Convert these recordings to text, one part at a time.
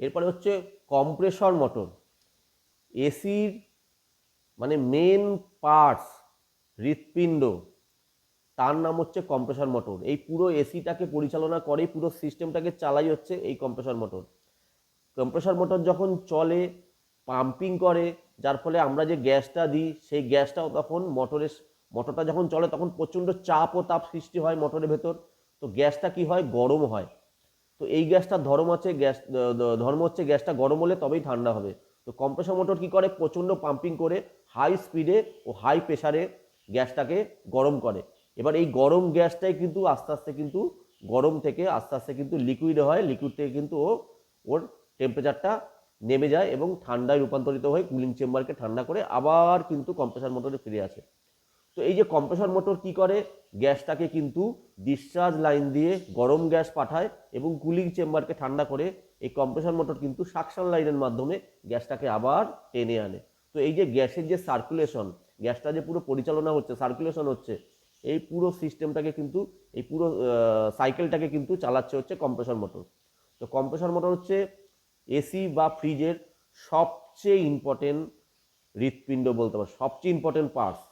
এরপরে হচ্ছে compressor motor. এসির মানে মেন পার্টস হৃৎপিণ্ড, তার নাম হচ্ছে কম্প্রেসর মোটর। এই পুরো এসিটাকে পরিচালনা করে পুরো সিস্টেমটাকে চালাই হচ্ছে এই কম্প্রেসর মোটর। কম্প্রেসর মোটর যখন চলে, পাম্পিং করে, যার ফলে আমরা যে গ্যাসটা দিই, সেই গ্যাসটাও তখন মোটরের, মোটরটা যখন চলে তখন প্রচণ্ড চাপ ও তাপ সৃষ্টি হয় মোটরের ভেতর। তো গ্যাসটা কি হয়? গরম হয়। তো এই গ্যাসটার ধর্ম আছে গ্যাস ধর্ম হচ্ছে গ্যাসটা গরম হলে তবেই ঠান্ডা হবে। তো কম্প্রেসর মোটর কি করে? প্রচণ্ড পাম্পিং করে হাই স্পিডে ও হাই প্রেসারে গ্যাসটাকে গরম করে। এবার এই গরম গ্যাসটাই কিন্তু আস্তে আস্তে কিন্তু গরম থেকে আস্তে আস্তে কিন্তু লিকুইড হয়। লিকুইড থেকে কিন্তু ও, ওর টেম্পারেচারটা নেমে যায় এবং ঠান্ডায় রূপান্তরিত হয়ে কুলিং চেম্বারকে ঠান্ডা করে আবার কিন্তু কম্প্রেসর মোটরে ফিরে আসে। তো এই যে কম্প্রেসর মোটর কি করে? গ্যাসটাকে কিন্তু ডিসচার্জ লাইন দিয়ে গরম গ্যাস পাঠায় এবং কুলিং চেম্বারকে ঠান্ডা করে এই কম্প্রেসর মোটর কিন্তু সাকশন লাইনের মাধ্যমে গ্যাসটাকে আবার টেনে আনে। তো এই যে গ্যাসের যে সার্কুলেশন গ্যাসটা যে পুরো পরিচালনা হচ্ছে সার্কুলেশন হচ্ছে, এই পুরো সিস্টেমটাকে কিন্তু, এই পুরো সাইকেলটাকে কিন্তু চালাচ্ছে হচ্ছে কম্প্রেসর মোটর। তো কম্প্রেসর মোটর হচ্ছে এসি বা ফ্রিজের সবচেয়ে ইম্পর্টেন্ট হৃৎপিণ্ড বলতে পারো, সবচেয়ে ইম্পর্টেন্ট পার্টস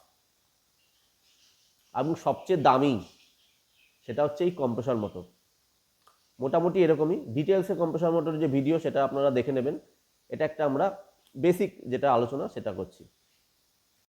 এবং সবচেয়ে দামি সেটা হচ্ছে এই কম্প্রেসার মোটর। মোটামুটি এরকমই। ডিটেলসে কম্প্রেসার মোটরের যে ভিডিও সেটা আপনারা দেখে নেবেন। এটা একটা আমরা বেসিক যেটা আলোচনা সেটা করছি।